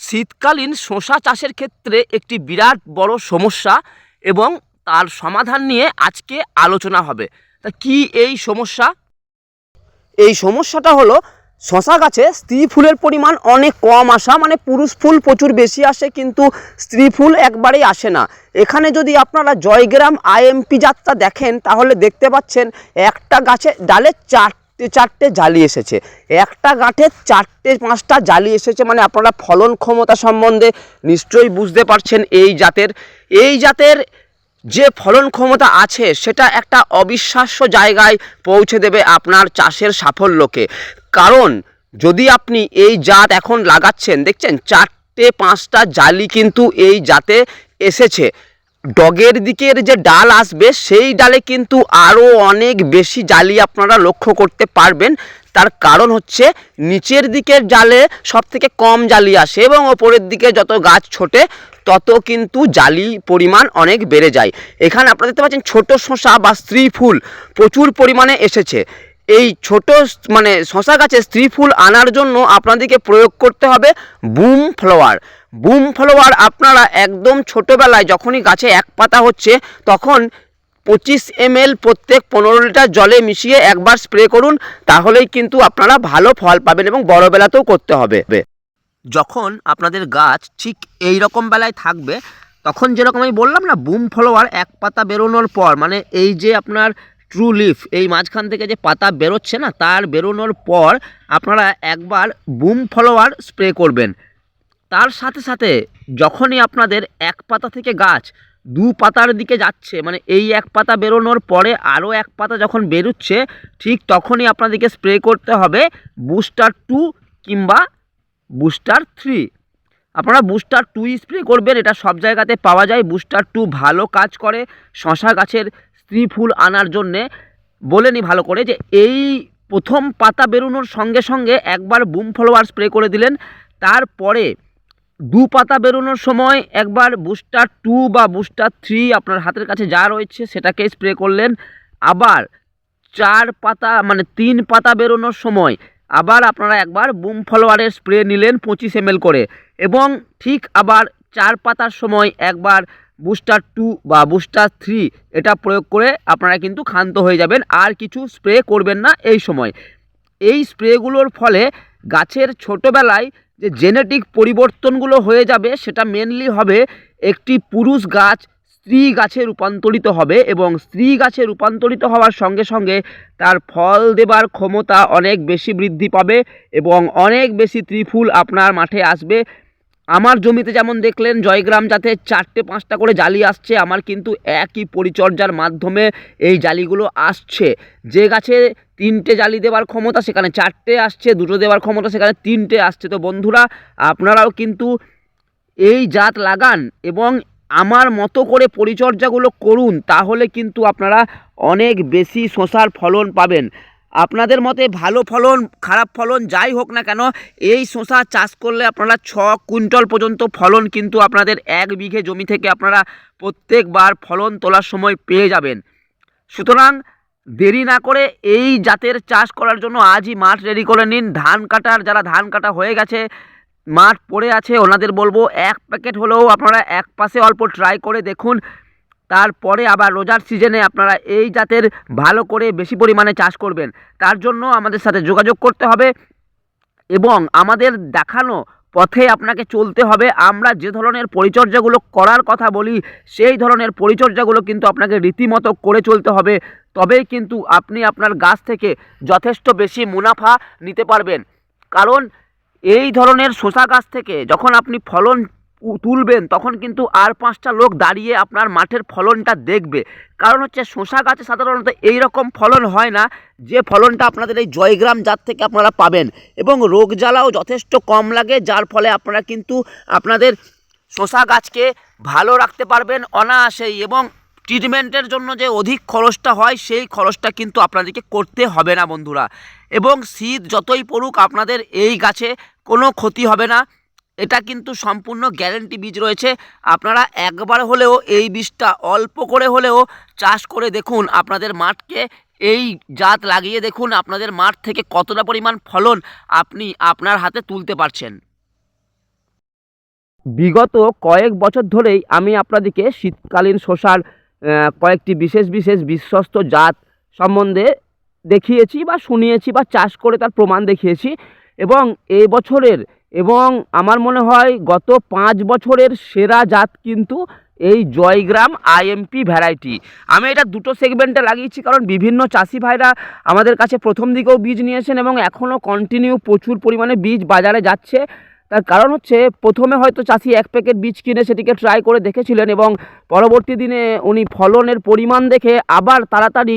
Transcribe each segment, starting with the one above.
শীতকালীন শশা চাষের ক্ষেত্রে একটি বিরাট বড় সমস্যা এবং তার সমাধান নিয়ে আজকে আলোচনা হবে। তা কি এই সমস্যা? এই সমস্যাটা হলো শশা গাছে স্ত্রী ফুলের পরিমাণ অনেক কম আসা মানে পুরুষ ফুল প্রচুর বেশি আসে, কিন্তু স্ত্রী ফুল একবারেই আসে না। এখানে যদি আপনারা জয়গ্রাম আইএমপি যাত্রা দেখেন, তাহলে দেখতে পাচ্ছেন একটা গাছে ডালে চারটে চারটে চারটে জালি এসেছে। একটা গাঠে চারটে পাঁচটা জালি এসেছে মানে আপনারা ফলন ক্ষমতা সম্বন্ধে নিশ্চয়ই বুঝতে পারছেন এই জাতের। এই জাতের যে ফলন ক্ষমতা আছে সেটা একটা অবিশ্বাস্য জায়গায় পৌঁছে দেবে আপনার চাষের সাফল্যকে। কারণ যদি আপনি এই জাত এখন লাগাচ্ছেন, দেখছেন চারটে পাঁচটা জালি কিন্তু এই জাতে এসেছে। ডগের দিকের যে ডাল আসবে, সেই ডালে কিন্তু আরও অনেক বেশি জালি আপনারা লক্ষ্য করতে পারবেন। তার কারণ হচ্ছে, নিচের দিকের জালে সব থেকে কম জালি আসে এবং ওপরের দিকে যত গাছ ছোটে, তত কিন্তু জালি পরিমাণ অনেক বেড়ে যায়। এখানে আপনারা দেখতে পাচ্ছেন ছোট শশা বা স্ত্রী ফুল প্রচুর পরিমাণে এসেছে। এই ছোট মানে শশা গাছে স্ত্রী ফুল আনার জন্য আপনাদেরকে প্রয়োগ করতে হবে বুম ফ্লাওয়ার। বুম ফ্লাওয়ার আপনারা একদম ছোটোবেলায় যখনই গাছে এক পাতা হচ্ছে, তখন পঁচিশ এমএল প্রত্যেক পনেরো লিটার জলে মিশিয়ে একবার স্প্রে করুন, তাহলেই কিন্তু আপনারা ভালো ফল পাবেন এবং বড় বেলাতেও করতে হবে। যখন আপনাদের গাছ ঠিক এই রকম বেলায় থাকবে, তখন যেরকম আমি বললাম না, বুম ফলোয়ার এক পাতা বেরোনোর পর মানে এই যে আপনার ট্রু লিফ এই মাঝখান থেকে যে পাতা বেরোচ্ছে না, তার বেরোনোর পর আপনারা একবার বুম ফলোয়ার স্প্রে করবেন। তার সাথে সাথে যখনই আপনাদের এক পাতা থেকে গাছ দু পাতার দিকে যাচ্ছে মানে এই এক পাতা বেরোনোর পরে আরও এক পাতা যখন বেরোচ্ছে, ঠিক তখনই আপনাদেরকে স্প্রে করতে হবে বুস্টার টু কিংবা বুস্টার থ্রি। আপনারা বুস্টার টু স্প্রে করবেন, এটা সব জায়গাতে পাওয়া যায়। বুস্টার টু ভালো কাজ করে শশা গাছের স্ত্রী ফুল আনার জন্যে। বলে নি ভালো করে যে, এই প্রথম পাতা বেরোনোর সঙ্গে সঙ্গে একবার বুম ফলোয়ার স্প্রে করে দিলেন। তারপরে দু পাতা বেরোনোর সময় একবার বুস্টার টু বা বুস্টার থ্রি আপনার হাতের কাছে যা রয়েছে সেটাকে স্প্রে করলেন। আবার চার পাতা মানে তিন পাতা বেরোনোর সময় আবার আপনারা একবার বুম ফলোয়ারের স্প্রে নিলেন পঁচিশ এমএল করে এবং ঠিক আবার চার পাতার সময় একবার বুস্টার টু বা বুস্টার থ্রি এটা প্রয়োগ করে আপনারা কিন্তু ক্ষান্ত হয়ে যাবেন আর কিছু স্প্রে করবেন না এই সময়। এই স্প্রেগুলোর ফলে গাছের ছোটোবেলায় যে জেনেটিক পরিবর্তনগুলো হয়ে যাবে, সেটা মেনলি হবে একটি পুরুষ গাছ, স্ত্রী গাছে রূপান্তরিত হবে এবং স্ত্রী গাছে রূপান্তরিত হওয়ার সঙ্গে সঙ্গে তার ফল দেবার ক্ষমতা অনেক বেশি বৃদ্ধি পাবে এবং অনেক বেশি ত্রিফুল আপনার মাঠে আসবে। আমার জমিতে যেমন দেখলেন জয়গ্রাম যাতে চারটে পাঁচটা করে জালি আসছে, আমার কিন্তু একই পরিচর্যার মাধ্যমে এই জালিগুলো আসছে। যে গাছে তিনটে জালি দেওয়ার ক্ষমতা সেখানে চারটে আসছে, দুটো দেওয়ার ক্ষমতা সেখানে তিনটে আসছে। তো বন্ধুরা, আপনারাও কিন্তু এই জাত লাগান এবং আমার মতো করে পরিচর্যাগুলো করুন, তাহলে কিন্তু আপনারা অনেক বেশি শশার ফলন পাবেন। আপনাদের মতে ভালো ফলন, খারাপ ফলন, যাই হোক না কেন, এই শশা চাষ করলে আপনারা ছ কুইন্টল পর্যন্ত ফলন কিন্তু আপনাদের এক বিঘে জমি থেকে আপনারা প্রত্যেকবার ফলন তোলার সময় পেয়ে যাবেন। সুতরাং দেরি না করে এই জাতের চাষ করার জন্য আজই মাঠ রেডি করে নিন। ধান কাটার, যারা ধান কাটা হয়ে গেছে, মাঠ পড়ে আছে, ওনাদের বলব এক প্যাকেট হলেও আপনারা এক পাশে অল্প ট্রাই করে দেখুন। তারপরে আবার রোজার সিজনে আপনারা এই জাতের ভালো করে বেশি পরিমাণে চাষ করবেন। তার জন্য আমাদের সাথে যোগাযোগ করতে হবে এবং আমাদের দেখানো পথে আপনাকে চলতে হবে। আমরা যে ধরনের পরিচর্যাগুলো করার কথা বলি, সেই ধরনের পরিচর্যাগুলো কিন্তু আপনাকে রীতিমতো করে চলতে হবে। তবেই কিন্তু আপনি আপনার গাছ থেকে যথেষ্ট বেশি মুনাফা নিতে পারবেন। কারণ এই ধরনের শসা গাছ থেকে যখন আপনি ফলন তুলবেন, তখন কিন্তু আর পাঁচটা লোক দাঁড়িয়ে আপনার মাঠের ফলনটা দেখবে। কারণ হচ্ছে শসা গাছে সাধারণত এই রকম ফলন হয় না, যে ফলনটা আপনাদের এই জয়গ্রাম জাত থেকে আপনারা পাবেন। এবং রোগ জ্বালাও যথেষ্ট কম লাগে, যার ফলে আপনারা কিন্তু আপনাদের শসা গাছকে ভালো রাখতে পারবেন অনায়াসেই। এবং ট্রিটমেন্টের জন্য যে অধিক খরচটা হয়, সেই খরচটা কিন্তু আপনাদেরকে করতে হবে না, বন্ধুরা। এবং শীত যতই পড়ুক, আপনাদের এই গাছে কোনো ক্ষতি হবে না। এটা কিন্তু সম্পূর্ণ গ্যারেন্টি বীজ রয়েছে। আপনারা একবার হলেও এই বীজটা অল্প করে হলেও চাষ করে দেখুন আপনাদের মাঠকে। এই জাত লাগিয়ে দেখুন আপনাদের মাঠ থেকে কতটা পরিমাণ ফলন আপনি আপনার হাতে তুলতে পারছেন। বিগত কয়েক বছর ধরেই আমি আপনাদেরকে শীতকালীন শসার কয়েকটি বিশেষ বিশেষ বিশ্বস্ত জাত সম্বন্ধে দেখিয়েছি বা শুনিয়েছি বা চাষ করে তার প্রমাণ দেখিয়েছি। এবং এই বছরের এবং আমার মনে হয় গত পাঁচ বছরের সেরা জাত কিন্তু এই জয়গ্রাম আইএমপি ভ্যারাইটি আমি এটা দুটো সেগমেন্টে লাগিয়েছি, কারণ বিভিন্ন চাষি ভাইরা আমাদের কাছে প্রথম দিকেও বীজ নিয়েছেন এবং এখনও কন্টিনিউ প্রচুর পরিমাণে বীজ বাজারে যাচ্ছে। তার কারণ হচ্ছে প্রথমে হয়তো চাষি এক প্যাকেট বীজ কিনে সেটিকে ট্রাই করে দেখেছিলেন এবং পরবর্তী দিনে উনি ফলনের পরিমাণ দেখে আবার তাড়াতাড়ি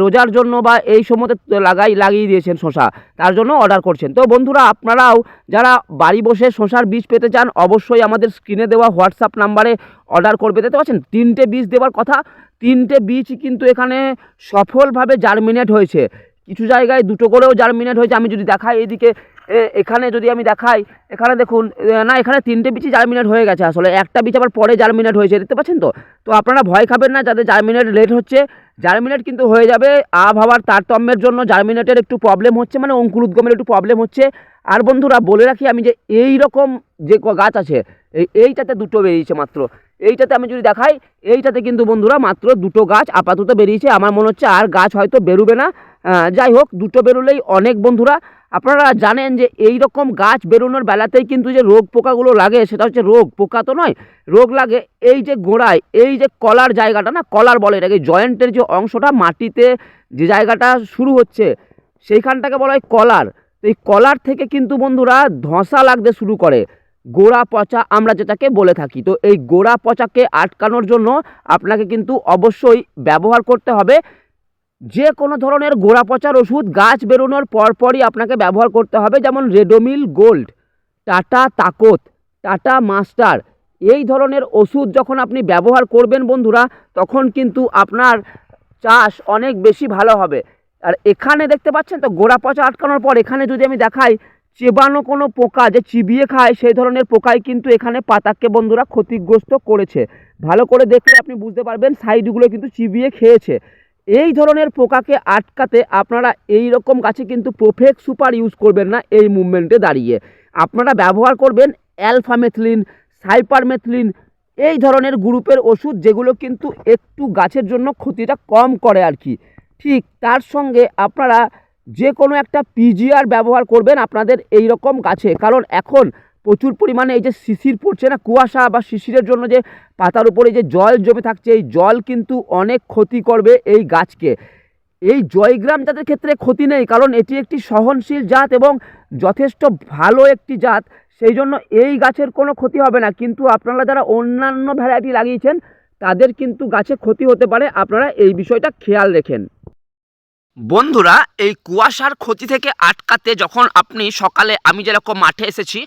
রোজার জন্য বা এই সময়তে লাগাই লাগিয়ে দিয়েছেন শশা তার জন্য অর্ডার করছেন। তো বন্ধুরা আপনারাও যারা বাড়ি বসে শশার বীজ পেতে চান অবশ্যই আমাদের স্ক্রিনে দেওয়া হোয়াটসঅ্যাপ নাম্বারে অর্ডার করবে। দেখতে পাচ্ছেন তিনটে বীজ দেওয়ার কথা। তিনটে বীজ কিন্তু এখানে সফলভাবে জার্মিনেট হয়েছে। কিছু জায়গায় দুটো করেও জার্মিনেট হয়েছে। আমি যদি দেখাই এইদিকে এ, এখানে যদি আমি দেখাই, এখানে দেখুন না, এখানে তিনটে বীজই জার্মিনেট হয়ে গেছে আসলে। একটা বীজ আবার পরে জার্মিনেট হয়েছে, দেখতে পাচ্ছেন তো? তো আপনারা ভয় খাবেন না, যাদের জার্মিনেট লেট হচ্ছে, জার্মিনেট কিন্তু হয়ে যাবে। আবহাওয়ার তারতম্যের জন্য জার্মিনেটের একটু প্রবলেম হচ্ছে মানে অঙ্কুর উদ্গমের একটু প্রবলেম হচ্ছে। আর বন্ধুরা, বলে রাখি আমি যে এই রকম যে গাছ আছে, এই, এইটাতে দুটো বেরিয়েছে মাত্র। এইটাতে আমি যদি দেখাই, এইটাতে কিন্তু বন্ধুরা মাত্র দুটো গাছ আপাতত বেরিয়েছে। আমার মনে হচ্ছে আর গাছ হয়তো বেরোবে না। যাই হোক, দুটো বেরোলেই অনেক বন্ধুরা। আপনারা জানেন যে এই রকম গাছ বেরোনোর বেলাতেই কিন্তু যে রোগ পোকাগুলো লাগে, সেটা হচ্ছে রোগ। পোকা তো নয়, রোগ লাগে। এই যে গোড়ায় এই যে কলার জায়গাটা না, কলার বলে এটাকে, জয়েন্টের যে অংশটা মাটিতে যে জায়গাটা শুরু হচ্ছে, সেইখানটাকে বলা হয় কলার। তো এই কলার থেকে কিন্তু বন্ধুরা ধসা লাগতে শুরু করে। গোড়া পচা আমরা যেটাকে বলে থাকি। তো এই গোড়া পচাকে আটকানোর জন্য আপনাকে কিন্তু অবশ্যই ব্যবহার করতে হবে। যে কোনো ধরনের গোড়া পচার ওষুধ, গাছ বেরোনোর পরপরই আপনাকে ব্যবহার করতে হবে, যেমন Ridomil gold, Tata Taqat, Tata master. এই ধরনের ওষুধ যখন আপনি ব্যবহার করবেন বন্ধুরা, তখন কিন্তু আপনার চাষ অনেক বেশি ভালো হবে। আর এখানে দেখতে পাচ্ছেন তো গোড়া পচা আটকানোর পর এখানে যদি আমি দেখাই, চেবানো কোনো পোকা যে চিবিয়ে খায়, সেই ধরনের পোকাই কিন্তু এখানে পাতাকে বন্ধুরা ক্ষতিগ্রস্ত করেছে। ভালো করে দেখলে আপনি বুঝতে পারবেন, সাইডগুলো কিন্তু চিবিয়ে খেয়েছে। এই ধরনের পোকাকে আটকাতে আপনারা এই রকম গাছে কিন্তু প্রোফেক্ট সুপার ইউজ করবেন না এই মুভমেন্টে দাঁড়িয়ে। আপনারা ব্যবহার করবেন অ্যালফামেথলিন সাইপারমেথলিন এই ধরনের গ্রুপের ওষুধ যেগুলো কিন্তু একটু গাছের জন্য ক্ষতিটা কম করে আর কি। ঠিক তার সঙ্গে আপনারা যে কোনো একটা পিজিআর ব্যবহার করবেন আপনাদের এই রকম গাছে। কারণ এখন প্রচুর পরিমাণে এই যে শিশির পড়ছে না, কুয়াশা বা শিশিরের জন্য যে পাতার উপরে যে জল জমে থাকছে, এই জল কিন্তু অনেক ক্ষতি করবে এই গাছকে। এই জয়গ্রাম জাতের ক্ষেত্রে ক্ষতি নেই, কারণ এটি একটি সহনশীল জাত এবং যথেষ্ট ভালো একটি জাত, সেই জন্য এই গাছের কোনো ক্ষতি হবে না। কিন্তু আপনারা যারা অন্যান্য ভ্যারাইটি লাগিয়েছেন, তাদের কিন্তু গাছে ক্ষতি হতে পারে। আপনারা এই বিষয়টা খেয়াল রেখেন। বন্ধুরা, এই কুয়াশার ক্ষতি থেকে আটকাতে যখন আপনি সকালে, আমি যেরকম মাঠে এসেছি,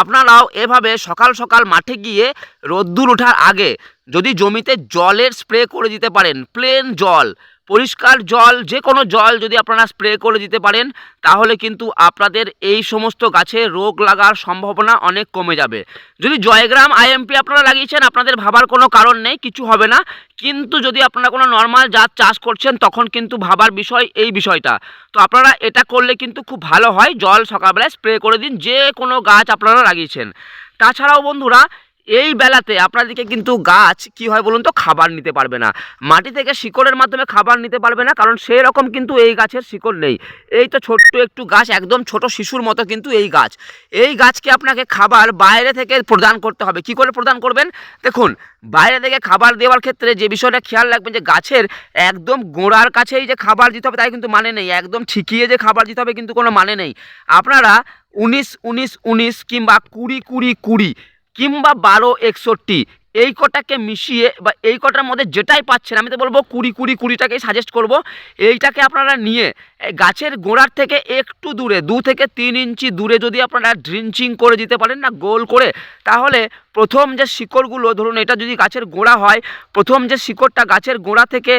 আপনারাও এভাবে সকাল সকাল মাঠে গিয়ে রোদ্দুর ওঠার আগে যদি জমিতে জলের স্প্রে করে দিতে পারেন, প্লেন জল পরিষ্কার জল যে কোনো জল যদি আপনারা স্প্রে করে দিতে পারেন, তাহলে কিন্তু আপনাদের এই সমস্ত গাছে রোগ লাগার সম্ভাবনা অনেক কমে যাবে। যদি জয়গ্রাম আইএমপি আপনারা লাগিয়েছেন, আপনাদের ভাবার কোনো কারণ নেই, কিছু হবে না। কিন্তু যদি আপনারা কোনো নর্মাল জাত চাষ করছেন, তখন কিন্তু ভাবার বিষয় এই বিষয়টা। তো আপনারা এটা করলে কিন্তু খুব ভালো হয়, জল সকালবেলায় স্প্রে করে দিন যে কোনো গাছ আপনারা লাগিয়েছেন। তাছাড়াও বন্ধুরা এই বেলাতে আপনাদেরকে কিন্তু গাছ কি হয় বলুন তো, খাবার নিতে পারবে না। মাটি থেকে শিকড়ের মাধ্যমে খাবার নিতে পারবে না, কারণ সেই রকম কিন্তু এই গাছের শিকড় নেই। এই তো ছোট্ট একটু গাছ, একদম ছোট শিশুর মতো কিন্তু এই গাছ। এই গাছকে আপনাকে খাবার বাইরে থেকে প্রদান করতে হবে। কি করে প্রদান করবেন? দেখুন, বাইরে থেকে খাবার দেওয়ার ক্ষেত্রে যে বিষয়টা খেয়াল রাখবেন যে গাছের একদম গোড়ার কাছেই যে খাবার দিতে হবে, তাই কিন্তু মানে নেই। একদম ঠিকিয়ে যে খাবার দিতে হবে, কিন্তু কোনো মানে নেই। আপনারা উনিশ উনিশ উনিশ কিংবা কুড়ি কুড়ি কুড়ি কিংবা বারো, একষট্টি, এই কটাকে মিশিয়ে বা এই কটার মধ্যে যেটাই পাচ্ছেন, আমি তো বলব কুড়ি কুড়ি, কুড়িটাকেই সাজেস্ট করব। এইটাকে আপনারা নিয়ে গাছের গোড়ার থেকে একটু দূরে, দু থেকে তিন ইঞ্চি দূরে যদি আপনারা ড্রিঞ্চিং করে দিতে পারেন না, গোল করে, তাহলে প্রথম যে শিকড়গুলো, ধরুন এটা যদি গাছের গোড়া হয়, প্রথম যে শিকড়টা গাছের গোড়া থেকে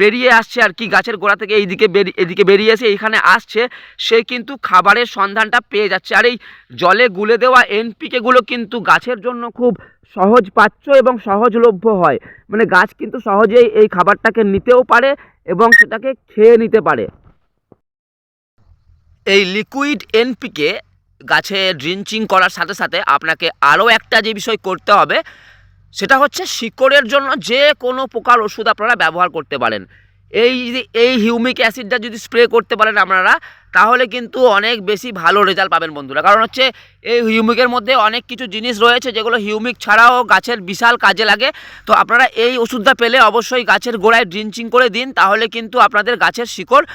বেরিয়ে আসছে আর কি, গাছের গোড়া থেকে এইদিকে বেরিয়ে এদিকে বেরিয়ে এসে এইখানে আসছে। সে কিন্তু খাবারের সন্ধানটা পেয়ে যাচ্ছে। আর এই জলে গুলে দেওয়া এনপিকেগুলো কিন্তু গাছের জন্য খুব সহজ পাচ্য এবং সহজলভ্য হয়। মানে গাছ কিন্তু সহজেই এই খাবারটাকে নিতেও পারে এবং সেটাকে খেয়ে নিতে পারে। এই লিকুইড এনপিকে গাছে ড্রিঞ্চিং করার সাথে সাথে আপনাকে আরও একটা যে বিষয় করতে হবে সেটা হচ্ছে শিকড়ের জন্য যে কোনো প্রকার ওষুধ আপনারা ব্যবহার করতে পারেন। এই যদি এই হিউমিক অ্যাসিডটা যদি স্প্রে করতে পারেন আপনারা, তাহলে কিন্তু অনেক বেশি ভালো রেজাল্ট পাবেন বন্ধুরা। কারণ হচ্ছে এই হিউমিকের মধ্যে অনেক কিছু জিনিস রয়েছে যেগুলো হিউমিক ছাড়াও গাছের বিশাল কাজে লাগে। তো আপনারা এই ওষুধটা পেলে অবশ্যই গাছের গোড়ায় ড্রিঞ্চিং করে দিন, তাহলে কিন্তু আপনাদের গাছের শিকড়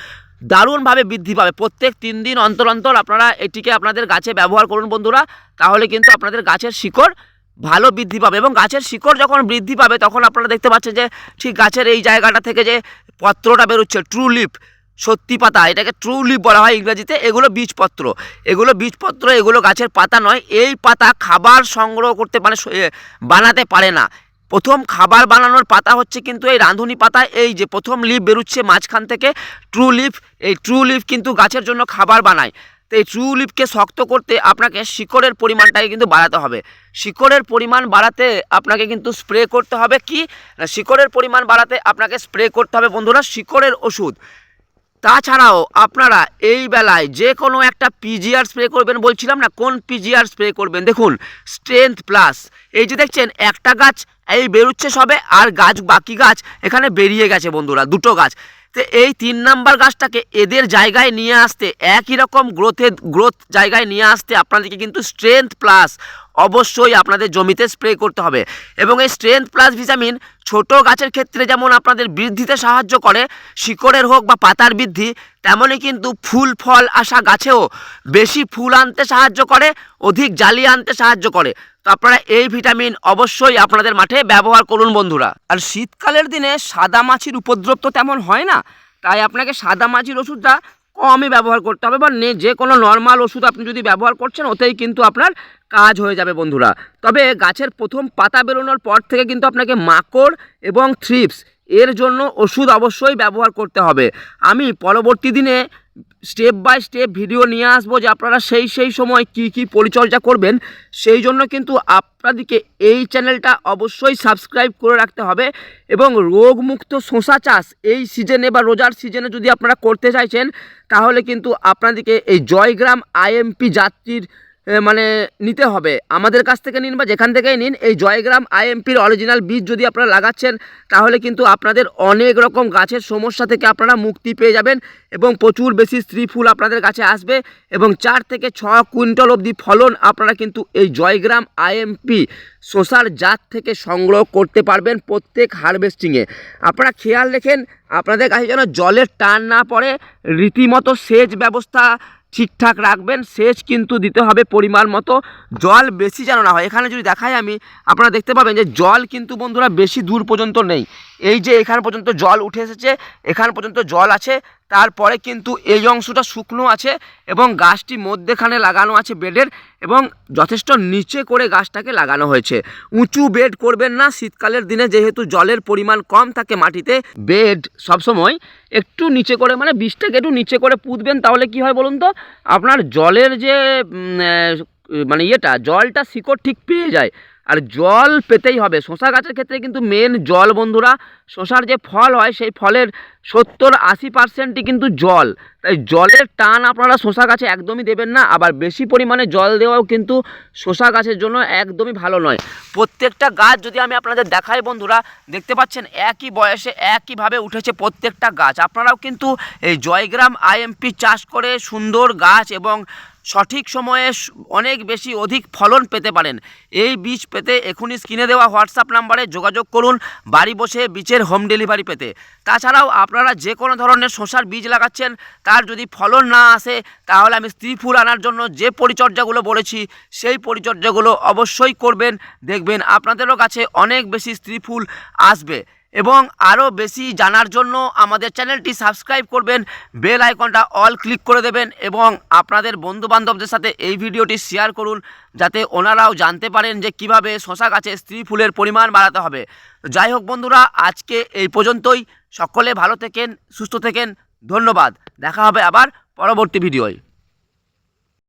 দারুণভাবে বৃদ্ধি পাবে। প্রত্যেক তিন দিন অন্তর অন্তর আপনারা এটিকে আপনাদের গাছে ব্যবহার করুন বন্ধুরা, তাহলে কিন্তু আপনাদের গাছের শিকড় ভালো বৃদ্ধি পাবে এবং গাছের শিকড় যখন বৃদ্ধি পাবে, তখন আপনারা দেখতে পাচ্ছেন যে ঠিক গাছের এই জায়গাটা থেকে যে পত্রটা বেরোচ্ছে ট্রু লিপ সত্যি পাতা, এটাকে ট্রু লিপ বলা হয় ইংরেজিতে, এগুলো বীজপত্র। এগুলো বীজপত্র, এগুলো গাছের পাতা নয়, এই পাতা খাবার সংগ্রহ করতে মানে বানাতে পারে না। প্রথম খাবার বানানোর পাতা হচ্ছে কিন্তু এই রাঁধুনি পাতা, এই যে প্রথম লিফ বেরোচ্ছে মাঝখান থেকে ট্রু লিফ এই ট্রু লিফ কিন্তু গাছের জন্য খাবার বানায়। এই লিফকে শক্ত করতে আপনাকে শিকড়ের পরিমাণটাকে কিন্তু বাড়াতে হবে। শিকড়ের পরিমাণ বাড়াতে আপনাকে কিন্তু স্প্রে করতে হবে কি? শিকড়ের পরিমাণ বাড়াতে আপনাকে স্প্রে করতে হবে বন্ধুরা শিকড়ের ওষুধ। তাছাড়াও আপনারা এই বেলায় যে কোনো একটা পিজিআর স্প্রে করবেন বলছিলাম না, কোন পিজিআর স্প্রে করবেন? দেখুন স্ট্রেংথ প্লাস এই যে দেখছেন, একটা গাছ, এই বেরোচ্ছে সবে, আর গাছ, বাকি গাছ এখানে বেরিয়ে গেছে বন্ধুরা, দুটো গাছ। তো এই তিন নাম্বার গাছটাকে এদের জায়গায় নিয়ে আসতে, একই রকম গ্রোথের গ্রোথ জায়গায় নিয়ে আসতে আপনাদেরকে কিন্তু স্ট্রেংথ প্লাস অবশ্যই আপনাদের জমিতে স্প্রে করতে হবে। এবং এই স্ট্রেংথ প্লাস ভিটামিন ছোট গাছের ক্ষেত্রে যেমন আপনাদের বৃদ্ধিতে সাহায্য করে, শিকড়ের হোক বা পাতার বৃদ্ধি, তেমনই কিন্তু ফুল, ফল আসা গাছেও বেশি ফুল আনতে সাহায্য করে, অধিক জালি আনতে সাহায্য করে। তো আপনারা এই ভিটামিন অবশ্যই আপনাদের মাঠে ব্যবহার করুন বন্ধুরা। আর শীতকালের দিনে সাদা মাছির উপদ্রব তো তেমন হয় না, তাই আপনাকে সাদা মাছির ওষুধটা কমই ব্যবহার করতে হবে বা নে যে কোনো নর্মাল ওষুধ আপনি যদি ব্যবহার করছেন, ওতেই কিন্তু আপনার কাজ হয়ে যাবে বন্ধুরা। তবে গাছের প্রথম পাতা বেরোনোর পর থেকে কিন্তু আপনাকে মাকড় এবং থ্রিপস এর জন্য ওষুধ অবশ্যই ব্যবহার করতে হবে। আমি পরবর্তী দিনে স্টেপ বাই স্টেপ ভিডিও নিয়ে আসব যে আপনারা সেই সেই সময় কি কি পরিচর্যা করবেন। সেই জন্য কিন্তু আপনাদেরকে এই চ্যানেলটা অবশ্যই সাবস্ক্রাইব করে রাখতে হবে এবং রোগমুক্ত শশা চাষ এই সিজনে বা রোজার সিজনে যদি আপনারা করতে চাইছেন, তাহলে কিন্তু আপনাদেরকে এই জয়গ্রাম আইএমপি যাত্রীর মানে নিতে হবে। আমাদের কাছ থেকে নিন বা যেখান থেকেই নিন, এই জয়গ্রাম আইএমপির অরিজিনাল বীজ যদি আপনারা লাগাচ্ছেন, তাহলে কিন্তু আপনাদের অনেক রকম গাছের সমস্যা থেকে আপনারা মুক্তি পেয়ে যাবেন এবং প্রচুর বেশি স্ত্রী ফুল আপনাদের কাছে আসবে এবং চার থেকে ছ কুইন্টাল অবধি ফলন আপনারা কিন্তু এই জয়গ্রাম আইএমপি শশার জাত থেকে সংগ্রহ করতে পারবেন প্রত্যেক হারভেস্টিংয়ে। আপনারা খেয়াল রেখেন, আপনাদের কাছে যেন জলের টান না পড়ে, রীতিমতো সেচ ব্যবস্থা ঠিকঠাক রাখবেন, সেচ কিন্তু দিতে হবে পরিমাণ মতো। জল বেশি যেন না হয়। এখানে যদি দেখাই আমি, আপনারা দেখতে পাবেন যে জল কিন্তু বন্ধুরা বেশি দূর পর্যন্ত নেই। এই যে এখান পর্যন্ত জল উঠে এসেছে, এখান পর্যন্ত জল আছে, তারপরে কিন্তু এই অংশটা শুকনো আছে এবং গাছটি মধ্যেখানে লাগানো আছে বেডের এবং যথেষ্ট নিচে করে গাছটাকে লাগানো হয়েছে। উঁচু বেড করবেন না, শীতকালের দিনে যেহেতু জলের পরিমাণ কম থাকে মাটিতে, বেড সবসময় একটু নিচে করে মানে বীজটাকে একটু নিচে করে পুঁতবেন, তাহলে কি হয় বলুন তো? আপনার জলের যে মানে ইয়েটা, জলটা শিকড় ঠিক পেয়ে যায়। আর জল পেতেই হবে। শশা গাছের ক্ষেত্রে কিন্তু মেন জল বন্ধুরা, শশার যে ফল হয়, সেই ফলের সত্তর আশি পার্সেন্টই কিন্তু জল। তাই জলের টান আপনারা শশা গাছে একদমই দেবেন না, আবার বেশি পরিমাণে জল দেওয়াও কিন্তু শশা গাছের জন্য একদমই ভালো নয়। প্রত্যেকটা গাছ যদি আমি আপনাদের দেখাই বন্ধুরা, দেখতে পাচ্ছেন একই বয়সে একইভাবে উঠেছে প্রত্যেকটা গাছ। আপনারাও কিন্তু এই জয়গ্রাম আইএমপি চাষ করে সুন্দর গাছ এবং সঠিক সময়ে অনেক বেশি অধিক ফলন পেতে পারেন। এই বীজ পেতে এখনই স্ক্রিনে দেওয়া হোয়াটসঅ্যাপ নাম্বারে যোগাযোগ করুন, বাড়ি বসে বীজের হোম ডেলিভারি পেতে। তাছাড়াও আপনারা যে কোনো ধরনের শশার বীজ লাগাচ্ছেন তার যদি ফলন না আসে, তাহলে আমি স্ত্রী ফুল আনার জন্য যে পরিচর্যাগুলো বলেছি, সেই পরিচর্যাগুলো অবশ্যই করবেন, দেখবেন আপনাদেরও কাছে অনেক বেশি স্ত্রী ফুল আসবে। এবং আরও বেশি জানার জন্য আমাদের চ্যানেলটি সাবস্ক্রাইব করবেন, বেল আইকনটা অল ক্লিক করে দেবেন এবং আপনাদের বন্ধুবান্ধবদের সাথে এই ভিডিওটি শেয়ার করুন, যাতে ওনারাও জানতে পারেন যে কীভাবে শশা গাছে স্ত্রী ফুলের পরিমাণ বাড়াতে হবে। যাই হোক বন্ধুরা, আজকে এই পর্যন্তই। সকলে ভালো থেকেন, সুস্থ থেকেন। ধন্যবাদ। দেখা হবে আবার পরবর্তী ভিডিওয়।